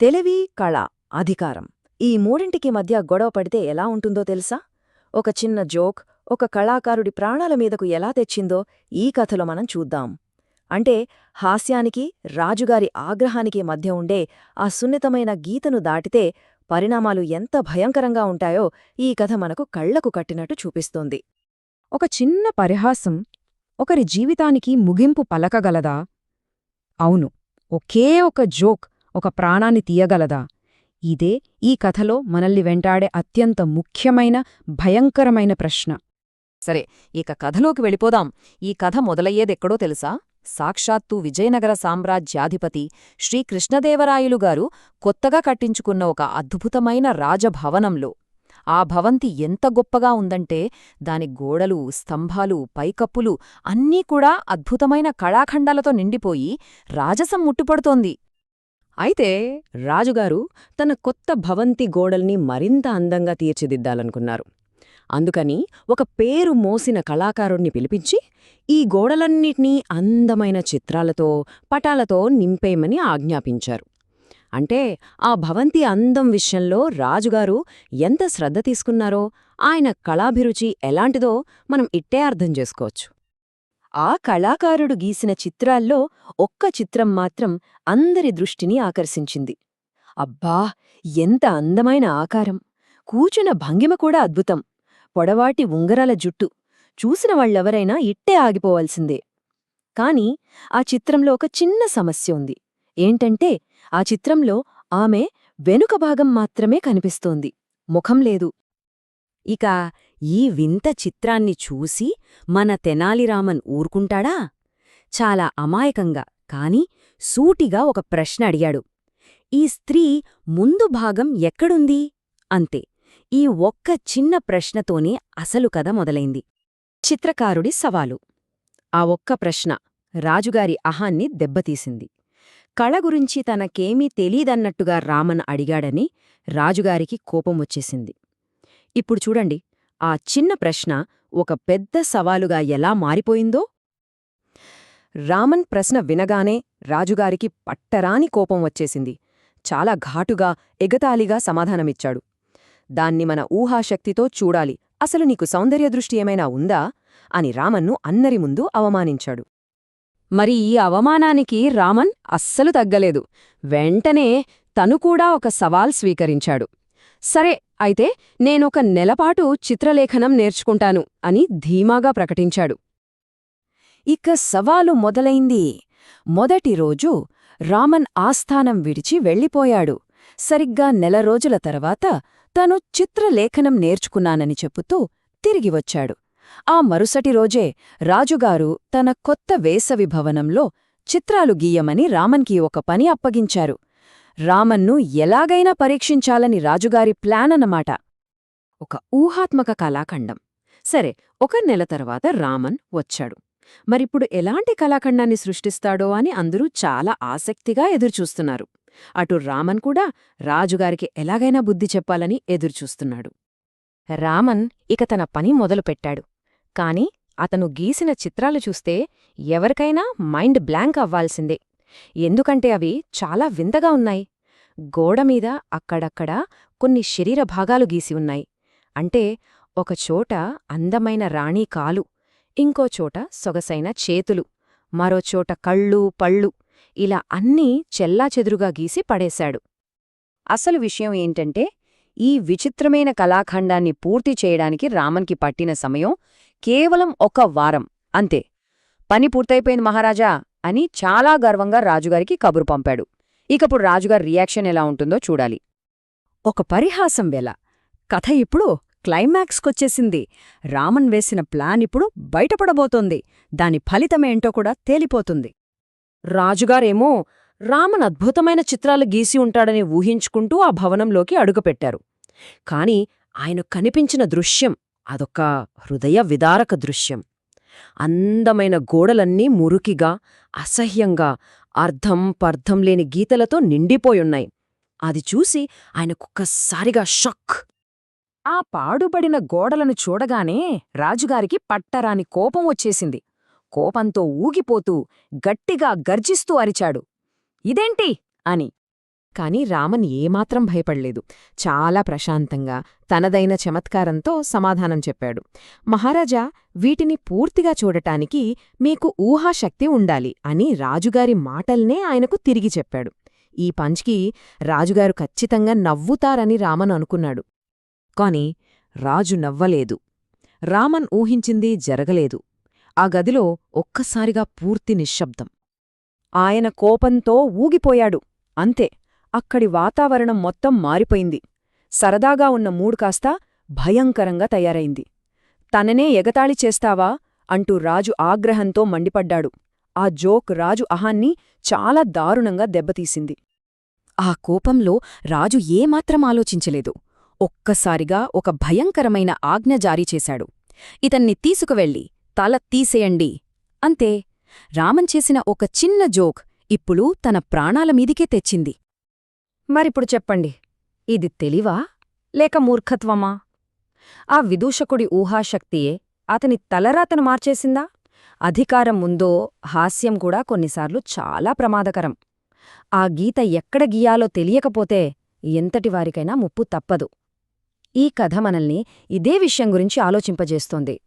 తెలివి కళ అధికారం. ఈ మూడింటికి మధ్య గొడవ పడితే ఎలా ఉంటుందో తెలుసా? ఒక చిన్న జోక్ ఒక కళాకారుడి ప్రాణాల మీదకు ఎలా తెచ్చిందో ఈ కథలో మనం చూద్దాం. అంటే హాస్యానికి రాజుగారి ఆగ్రహానికి మధ్య ఉండే ఆ సున్నితమైన గీతను దాటితే పరిణామాలు ఎంత భయంకరంగా ఉంటాయో ఈ కథ మనకు కళ్ళకు కట్టినట్టు చూపిస్తోంది. ఒక చిన్న పరిహాసం ఒకరి జీవితానికి ముగింపు పలకగలదా? అవును ఒకే ఒక జోక్ ఒక ప్రాణాన్ని తీయగలదా? ఇదే ఈ కథలో మనల్ని వెంటాడే అత్యంత ముఖ్యమైన భయంకరమైన ప్రశ్న. సరే ఇక కథలోకి వెళ్ళిపోదాం. ఈ కథ మొదలయ్యేదెక్కడో తెలుసా? సాక్షాత్తు విజయనగర సామ్రాజ్యాధిపతి శ్రీకృష్ణదేవరాయలు గారు కొత్తగా కట్టించుకున్న ఒక అద్భుతమైన రాజభవనంలో. ఆ భవంతి ఎంత గొప్పగా ఉందంటే దాని గోడలు స్తంభాలు పైకప్పులు అన్నీ కూడా అద్భుతమైన కళాఖండాలతో నిండిపోయి రాజసం ముట్టుపడుతోంది. అయితే రాజుగారు తన కొత్త భవంతి గోడల్ని మరింత అందంగా తీర్చిదిద్దాలనుకున్నారు. అందుకని ఒక పేరు మోసిన కళాకారుణ్ణి పిలిపించి ఈ గోడలన్నిటినీ అందమైన చిత్రాలతో పటాలతో నింపేయమని ఆజ్ఞాపించారు. అంటే ఆ భవంతి అందం విషయంలో రాజుగారు ఎంత శ్రద్ధ తీసుకున్నారో ఆయన కళాభిరుచి ఎలాంటిదో మనం ఇట్టే అర్థం చేసుకోవచ్చు. ఆ కళాకారుడు గీసిన చిత్రాల్లో ఒక్క చిత్రం మాత్రం అందరి దృష్టిని ఆకర్షించింది. అబ్బా! ఎంత అందమైన ఆకారం! కూచున భంగిమ కూడా అద్భుతం. పొడవాటి ఉంగరాల జుట్టు. చూసిన వాళ్ళెవరైనా ఇట్టే ఆగిపోవాల్సిందే. కాని ఆ చిత్రంలో ఒక చిన్న సమస్య ఉంది. ఏంటంటే ఆ చిత్రంలో ఆమె వెనుక భాగం మాత్రమే కనిపిస్తోంది. ముఖం లేదు. ఇక ఈ వింత చిత్రాన్ని చూసి మన తెనాలిరామన్ ఊరుకుంటాడా? చాలా అమాయకంగా కాని సూటిగా ఒక ప్రశ్న అడిగాడు. ఈ స్త్రీ ముందు భాగం ఎక్కడుంది? అంతే ఈ ఒక్క చిన్న ప్రశ్నతోనే అసలు కథ మొదలైంది. చిత్రకారుడి సవాలు. ఆ ఒక్క ప్రశ్న రాజుగారి అహాన్ని దెబ్బతీసింది. కళ గురించి తనకేమీ తెలీదన్నట్టుగా రామన్ అడిగాడని రాజుగారికి కోపం వచ్చేసింది ఇప్పుడు చూడండి ఆ చిన్న ప్రశ్న ఒక పెద్ద సవాలుగా ఎలా మారిపోయిందో? రామన్ ప్రశ్న వినగానే రాజుగారికి పట్టరాని కోపం వచ్చేసింది. చాలా ఘాటుగా ఎగతాళిగా సమాధానమిచ్చాడు. దాన్ని మన ఊహాశక్తితో చూడాలి. అసలు నీకు సౌందర్య దృష్టి ఏమైనా ఉందా? అని రామన్ను అన్నరి ముందు అవమానించాడు. మరి ఈ అవమానానికి రామన్ అస్సలు తగ్గలేదు. వెంటనే తను కూడా ఒక సవాల్ స్వీకరించాడు. సరే అయితే నేనొక నెలపాటు చిత్రలేఖనం నేర్చుకుంటాను అని ధీమాగా ప్రకటించాడు. ఇక సవాలు మొదలైంది. మొదటి రోజు రామన్ ఆస్థానం విడిచి వెళ్ళిపోయాడు. సరిగ్గా నెల రోజుల తర్వాత తను చిత్రలేఖనం నేర్చుకున్నానని చెప్పుతూ తిరిగి వచ్చాడు. ఆ మరుసటి రోజే రాజుగారు తన కొత్త వేసవి భవనంలో చిత్రాలు గీయమని రామన్కి ఒక పని అప్పగించారు. రామన్ను ఎలాగైనా పరీక్షించాలని రాజుగారి ప్లాన్ అన్నమాట. ఒక ఊహాత్మక కళాఖండం. సరే ఒక నెల తర్వాత రామన్ వచ్చాడు. మరిప్పుడు ఎలాంటి కళాఖండాన్ని సృష్టిస్తాడో అని అందరూ చాలా ఆసక్తిగా ఎదురుచూస్తున్నారు. అటు రామన్ కూడా రాజుగారికి ఎలాగైనా బుద్ధి చెప్పాలని ఎదురుచూస్తున్నాడు. రామన్ ఇక తన పని మొదలుపెట్టాడు. కాని అతను గీసిన చిత్రాలు చూస్తే ఎవరికైనా మైండ్ బ్లాంక్ అవ్వాల్సిందే. ఎందుకంటే అవి చాలా వింతగా ఉన్నాయి. గోడమీద అక్కడక్కడ కొన్ని శరీర భాగాలు గీసి ఉన్నాయి. అంటే ఒకచోట అందమైన రాణీ కాలు ఇంకోచోట సొగసైన చేతులు మరోచోట కళ్ళు పళ్ళు ఇలా అన్నీ చెల్లాచెదురుగా గీసి పడేశాడు. అసలు విషయం ఏంటంటే ఈ విచిత్రమైన కళాఖండాన్ని పూర్తి చేయడానికి రామన్కి పట్టిన సమయం కేవలం ఒక వారం అంతే. పని పూర్తయిపోయింది మహారాజా. అని చాలా గర్వంగా రాజుగారికి కబురు పంపాడు. ఇకప్పుడు రాజుగారి రియాక్షన్ ఎలా ఉంటుందో చూడాలి. ఒక పరిహాసం వేళ. కథ ఇప్పుడు క్లైమాక్స్కొచ్చేసింది. రామన్ వేసిన ప్లాన్ ఇప్పుడు బయటపడబోతోంది. దాని ఫలితమేంటో కూడా తేలిపోతుంది. రాజుగారేమో రామన్ అద్భుతమైన చిత్రాలు గీసి ఉంటాడని ఊహించుకుంటూ ఆ భవనంలోకి అడుగుపెట్టారు. కాని ఆయన కనిపించిన దృశ్యం అదొక హృదయ విదారక దృశ్యం. అందమైన గోడలన్నీ మురుకిగా అసహ్యంగా అర్థం పర్థం లేని గీతలతో నిండిపోయున్నాయి. అది చూసి ఆయనకొక్కసారిగా షక్. ఆ పాడుబడిన గోడలను చూడగానే రాజుగారికి పట్టరాని కోపం వచ్చేసింది. కోపంతో ఊగిపోతూ గట్టిగా గర్జిస్తూ అరిచాడు. ఇదేంటి? అని. కాని రామన్ ఏమాత్రం భయపడలేదు. చాలా ప్రశాంతంగా తనదైన చమత్కారంతో సమాధానం చెప్పాడు. మహారాజా వీటిని పూర్తిగా చూడటానికి మీకు ఊహాశక్తి ఉండాలి అని రాజుగారి మాటల్నే ఆయనకు తిరిగి చెప్పాడు. ఈ పంచ్కి రాజుగారు ఖచ్చితంగా నవ్వుతారని రామన్ అనుకున్నాడు. కాని రాజు నవ్వలేదు. రామన్ ఊహించింది జరగలేదు. ఆ గదిలో ఒక్కసారిగా పూర్తి నిశ్శబ్దం. ఆయన కోపంతో ఊగిపోయాడు. అంతే. అక్కడి వాతావరణం మొత్తం మారిపోయింది. సరదాగా ఉన్న మూడు కాస్త భయంకరంగా తయారైంది. తననే ఎగతాళి చేస్తావా? అంటూ రాజు ఆగ్రహంతో మండిపడ్డాడు. ఆ జోక్ రాజు అహాన్ని చాలా దారుణంగా దెబ్బతీసింది. ఆ కోపంలో రాజు ఏమాత్రం ఆలోచించలేదు. ఒక్కసారిగా ఒక భయంకరమైన ఆజ్ఞ జారీ చేశాడు. ఇతన్ని తీసుకువెళ్ళి తల తీసేయండి. అంతే. రామన్ చేసిన ఒక చిన్న జోక్ ఇప్పుడు తన ప్రాణాల మీదికే తెచ్చింది. మరిప్పుడు చెప్పండి. ఇది తెలివా? లేక మూర్ఖత్వమా? ఆ విదూషకుడి ఊహాశక్తియే అతని తలరాతను మార్చేసిందా? అధికారం ముందో హాస్యం కూడా కొన్నిసార్లు చాలా ప్రమాదకరం. ఆ గీత ఎక్కడ గీయాలో తెలియకపోతే ఎంతటివారికైనా ముప్పు తప్పదు. ఈ కథ మనల్ని ఇదే విషయం గురించి ఆలోచింపజేస్తోంది.